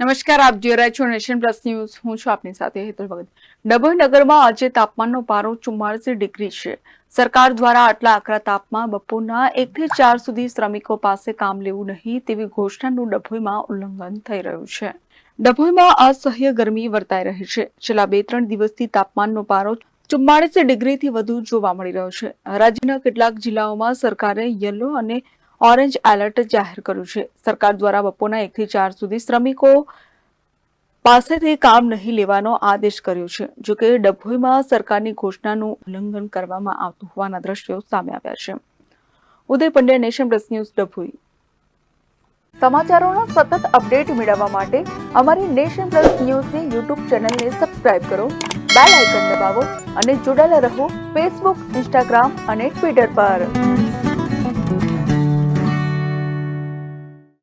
નમસ્કાર, આપ જોઈ રહ્યા છો નેશન પ્લસ ન્યૂઝ. હું છું આપની સાથે હેતલ ભગત. ડભોઈ નગરમાં આજે તાપમાનનો પારો ચુમ્માલીસ ડિગ્રી છે. સરકાર દ્વારા આટલા આકરા તાપમાં બપોરના એક થી ચાર સુધી શ્રમિકો પાસે કામ લેવું નહીં તેવી ઘોષણાનું ડભોઈમાં ઉલ્લંઘન થઈ રહ્યું છે. ડભોઈમાં અસહ્ય ગરમી વર્તાઈ રહી છે. છેલ્લા બે ત્રણ દિવસથી તાપમાનનો પારો ચુમ્માળીસ ડિગ્રીથી વધુ જોવા મળી રહ્યો છે. રાજ્યના કેટલાક જિલ્લાઓમાં સરકારે યલો અને ઓરેન્જ એલર્ટ જાહેર કર્યું છે. સરકાર દ્વારા બપોરના એકથી ચાર સુધી શ્રમિકો પાસેથી કામ નહીં લેવાનો આદેશ કર્યો છે. જોકે ડભોઈમાં સરકારની ઘોષણાનું ઉલ્લંઘન કરવામાં આવતું હોવાના દ્રશ્યો સામે આવ્યા છે. Uday Pandya, nation plus news, Dabhoi. સમાચારોનો સતત અપડેટ મેળવવા માટે અમારી નેશન પ્લસ ન્યૂઝની યુટ્યુબ ચેનલને સબસ્ક્રાઇબ કરો, બેલ આઇકન દબાવો અને જોડાયેલા રહો ફેસબુક, ઇન્સ્ટાગ્રામ અને ટ્વિટર પર.